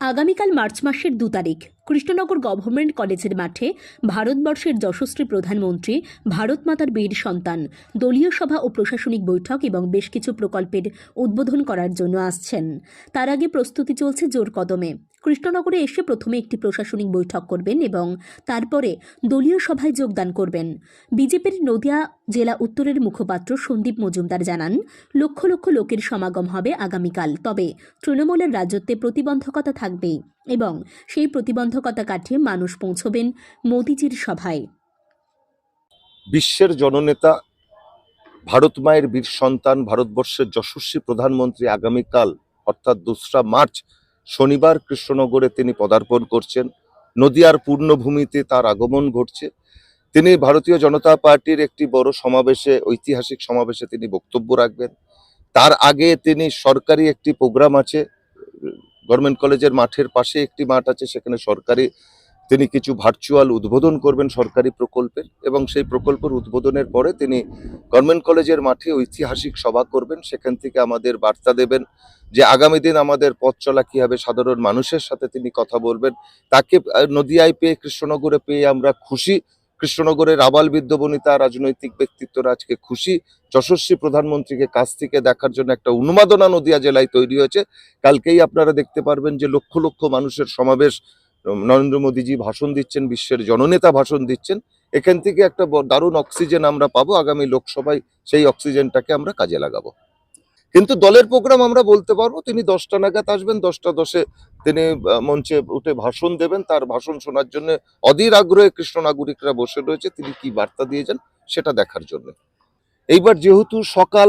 আগামীকাল মার্চ মাসের দু তারিখ, কৃষ্ণনগর গভর্নমেন্ট কলেজের মাঠে ভারতবর্ষের যশস্বী প্রধানমন্ত্রী ভারত মাতার বীর সন্তান, দলীয় সভা ও প্রশাসনিক বৈঠক এবং বেশ কিছু প্রকল্পের উদ্বোধন করার জন্য আসছেন। তার আগে প্রস্তুতি চলছে জোর কদমে। কৃষ্ণনগরে এসে প্রথমে একটি প্রশাসনিক বৈঠক করবেন এবং তারপরে দলীয় সভায় যোগদান করবেন। বিজেপির নদিয়া জেলা উত্তরের মুখপাত্র সন্দীপ মজুমদার জানান, লক্ষ লক্ষ লোকের সমাগম হবে আগামীকাল, তবে তৃণমূলের রাজত্বে প্রতিবন্ধকতা থাকবেই এবং সেই প্রতিবন্ধকতা কাটিয়ে মানুষ পৌঁছবেন মোদিজির সভায়। বিশ্বের জননেতা, ভারত মায়ের বীর সন্তান, ভারতবর্ষের যশস্বী প্রধানমন্ত্রী আগামীকাল, অর্থাৎ দোসরা মার্চ শনিবার কৃষ্ণনগরে তিনি পদার্পণ করছেন। নদিয়ার পূর্ণভূমিতে তার আগমন ঘটছে। তিনি ভারতীয় জনতা পার্টির একটি বড় সমাবেশে, ঐতিহাসিক সমাবেশে তিনি বক্তব্য রাখবেন। তার আগে তিনি সরকারি একটি প্রোগ্রাম আছে, গভর্নমেন্ট কলেজের মাঠের পাশে একটি মাঠ আছে, সেখানে সরকারি তিনি কিছু ভার্চুয়াল উদ্বোধন করবেন সরকারি প্রকল্পের এবং সেই প্রকল্পের উদ্বোধনের পরে তিনি গভর্নমেন্ট কলেজের মাঠে ঐতিহাসিক সভা করবেন। সেখান থেকে আমাদের বার্তা দেবেন যে আগামী দিন আমাদের পথ চলা কি হবে, সাধারণ মানুষের সাথে তিনি কথা বলবেন। তাকে নদিয়ায় পেয়ে, কৃষ্ণনগরে পেয়ে আমরা খুশি। কৃষ্ণনগরের আবাল বৃদ্ধবনিতা রাজনৈতিক ব্যক্তিত্বরা আজকে খুশি। যশস্বী প্রধানমন্ত্রীকে কাছ থেকে দেখার জন্য একটা উন্মাদনা নদিয়া জেলায় তৈরি হয়েছে। কালকেই আপনারা দেখতে পারবেন যে লক্ষ লক্ষ মানুষের সমাবেশ নরেন্দ্র মোদীজি ভাষণ দিচ্ছেন, বিশ্বের জননেতা ভাষণ দিচ্ছেন, এখান থেকে একটা দারুণ অক্সিজেন আমরা পাবো, আগামী লোকসভায় সেই অক্সিজেনটাকে আমরা কাজে লাগাবো। কিন্তু দলের প্রোগ্রাম আমরা বলতে পারব, তিনি দশটা নাগাদ আসবেন, দশটা দশে তিনি মঞ্চে উঠে ভাষণ দেবেন, তার ভাষণ শোনার জন্য অধীর আগ্রহে কৃষ্ণ নাগরিকরা বসে রয়েছে, তিনি কি বার্তা দিয়েছেন সেটা দেখার জন্য। এইবার যেহেতু সকাল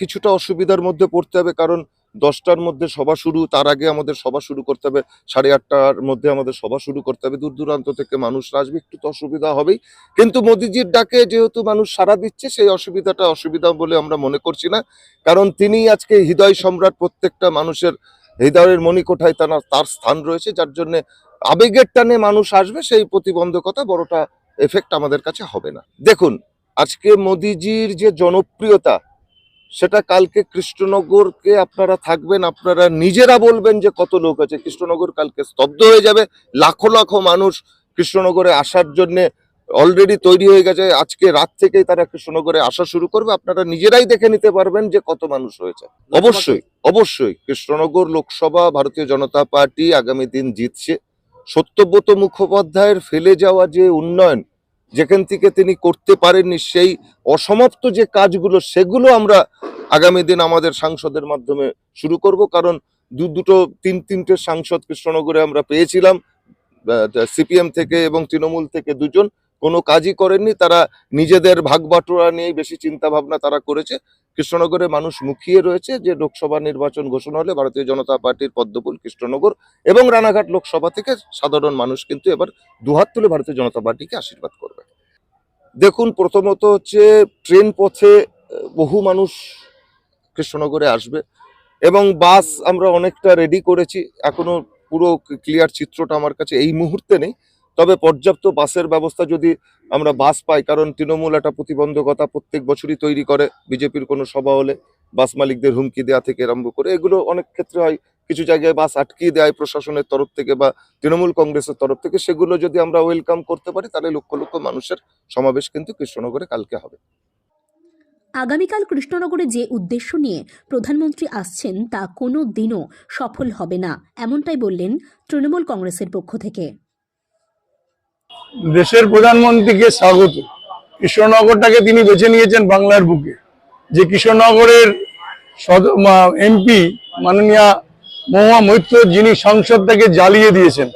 কিছুটা অসুবিধার মধ্যে পড়তে হবে, কারণ দশটার মধ্যে সভা শুরু, তার আগে আমাদের সভা শুরু করতে হবে, সাড়ে আটটার মধ্যে আমাদের সভা শুরু করতে হবে, দূর দূরান্ত থেকে মানুষ আসবে, একটু তো অসুবিধা হবেই। কিন্তু মোদিজির ডাকে যেহেতু মানুষ সাড়া দিচ্ছে, সেই অসুবিধাটা অসুবিধা বলে আমরা মনে করছি না, কারণ তিনি আজকে হৃদয় সম্রাট প্রত্যেকটা মানুষের হৃদয়ের মণিকোঠায় তার তার স্থান রয়েছে, যার জন্য আবেগের টানে মানুষ আসবে, সেই প্রতিবন্ধকতা বড়টা এফেক্ট আমাদের কাছে হবে না। দেখুন, আজকে মোদিজির যে জনপ্রিয়তা সেটা কালকে কৃষ্ণনগরকে আপনারা থাকবেন আপনারা নিজেরা বলবেন যে কত লোক আছে। কৃষ্ণনগর কালকে স্তব্ধ হয়ে যাবে। লাখো লাখো মানুষ কৃষ্ণনগরে আসার জন্য অলরেডি তৈরি হয়ে গেছে। আজকে রাত থেকেই তারা কৃষ্ণনগরে আসা শুরু করবে। আপনারা নিজেরাই দেখে নিতে পারবেন যে কত মানুষ হয়েছে। অবশ্যই অবশ্যই কৃষ্ণনগর লোকসভা ভারতীয় জনতা পার্টি আগামী দিন জিতছে। সত্যব্রত মুখোপাধ্যায়ের ফেলে যাওয়া যে উন্নয়ন যেখান থেকে তিনি করতে পারেননি সেই অসমাপ্ত যে কাজগুলো, সেগুলো আমরা আগামী দিন আমাদের সাংসদের মাধ্যমে শুরু করব। কারণ দু, দুটো, তিন, তিনটে সাংসদ কৃষ্ণনগরে আমরা পেয়েছিলাম। সিপিএম থেকে এবং তৃণমূল থেকে দুজন। কোনো কাজই করেননি। তারা নিজেদের ভাগ বাটোয়ারা নিয়েই বেশি চিন্তা ভাবনা তারা করেছে। কৃষ্ণনগরে মানুষ মুখিয়ে রয়েছে যে লোকসভা নির্বাচন ঘোষণা হলে ভারতীয় জনতা পার্টির পদ্মফুল কৃষ্ণনগর এবং রানাঘাট লোকসভা থেকে সাধারণ মানুষ কিন্তু এবার দুহাত তুলে ভারতীয় জনতা পার্টিকে আশীর্বাদ করবে। দেখুন, প্রথমত হচ্ছে ট্রেন পথে বহু মানুষ কৃষ্ণনগরে আসবে এবং বাস আমরা অনেকটা রেডি করেছি। এখনও পুরো ক্লিয়ার চিত্রটা আমার কাছে এই মুহূর্তে নেই। তবে পর্যাপ্ত বাসের ব্যবস্থা যদি আমরা বাস পাই, কারণ তৃণমূল একটা প্রতিবন্ধকতা প্রত্যেক বছরই তৈরি করে। বিজেপির কোনো সভা হলে বাস মালিকদের হুমকি দেওয়া থেকে আরম্ভ করে, এগুলো অনেক ক্ষেত্রে হয়। কিছু জায়গায় বাস আটকিয়ে দেয় প্রশাসনের তরফ থেকে বা তৃণমূল কংগ্রেসের তরফ থেকে সেগুলো যদি আমরা ওয়েলকাম করতে পারি তাহলে লক্ষ লক্ষ মানুষের সমাবেশ কিন্তু কৃষ্ণনগরে কালকে হবে। আগামীকাল কৃষ্ণনগরে যে উদ্দেশ্য নিয়ে প্রধানমন্ত্রী আসছেন তা কোনো দিনও সফল হবে না এমনটাই বললেন তৃণমূল কংগ্রেসের পক্ষ থেকে। দেশের প্রধানমন্ত্রীকে স্বাগত। কৃষ্ণনগরটাকে তিনি বেছে নিয়েছেন বাংলার বুকে। যে কৃষ্ণনগরের এমপি মাননীয়া মহুয়া মৈত্র যিনি সংসদটাকে জ্বালিয়ে দিয়েছেন,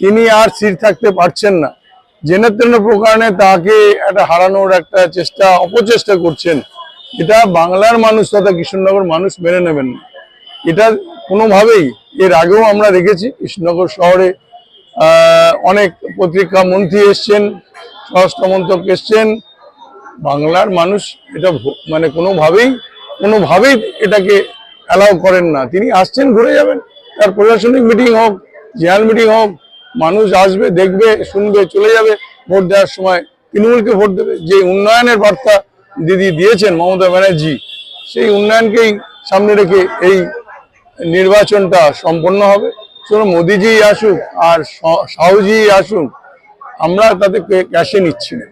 তিনি আর স্থির থাকতে পারছেন না। জেনে তেন প্রকারণে তাকে একটা হারানোর একটা চেষ্টা, অপচেষ্টা করছেন। এটা বাংলার মানুষ তথা কৃষ্ণনগর মানুষ মেনে নেবেন না। এটা কোনোভাবেই, এর আগেও আমরা দেখেছি, কৃষ্ণনগর শহরে অনেক পত্রিকা মন্ত্রী এসছেন স্বরাষ্ট্রমন্ত্রক এসছেন। বাংলার মানুষ এটা মানে কোনোভাবেই কোনোভাবেই এটাকে অ্যালাউ করেন না। তিনি আসছেন, ঘুরে যাবেন। তার প্রশাসনিক মিটিং হোক, জেনারেল মিটিং হোক, মানুষ আসবে, দেখবে, শুনবে, চলে যাবে ভোট দেওয়ার সময়। তৃণমূলকে ভোট দেবে। যে উন্নয়নের বার্তা দিদি দিয়েছেন মমতা ব্যানার্জি, সেই উন্নয়নকেই সামনে রেখে এই নির্বাচনটা সম্পন্ন হবে। চলো মোদিজি আসুক আর শাহুজি আসুক, আমরা তাতে ক্যাশে নিচ্ছি না।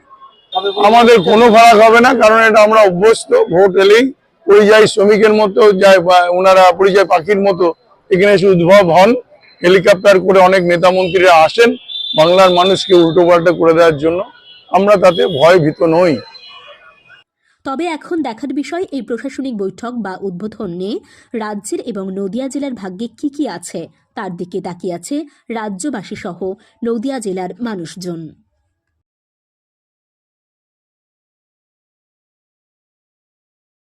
আমাদের কোনো ফারাক হবে না, কারণ এটা আমরা অভ্যস্ত, ভোট এলেই পরিযায়ী শ্রমিকের মতো যায় বা ওনারা পরিযায়ী পাখির মতো, এখানে এসে উদ্ভব হন। হেলিকপ্টার করে অনেক নেতা মন্ত্রীরা আসেন বাংলার মানুষকে উল্টোপাল্টা করে দেওয়ার জন্য। আমরা তাতে ভয় ভীত নই। তবে এখন দেখার বিষয়, এই প্রশাসনিক বৈঠক বা উদ্বোধন নিয়ে রাজ্যের এবং নদিয়া জেলার ভাগ্যে কি কি আছে, তার দিকে তাকিয়ে আছে রাজ্যবাসী সহ নদিয়া জেলার মানুষজন।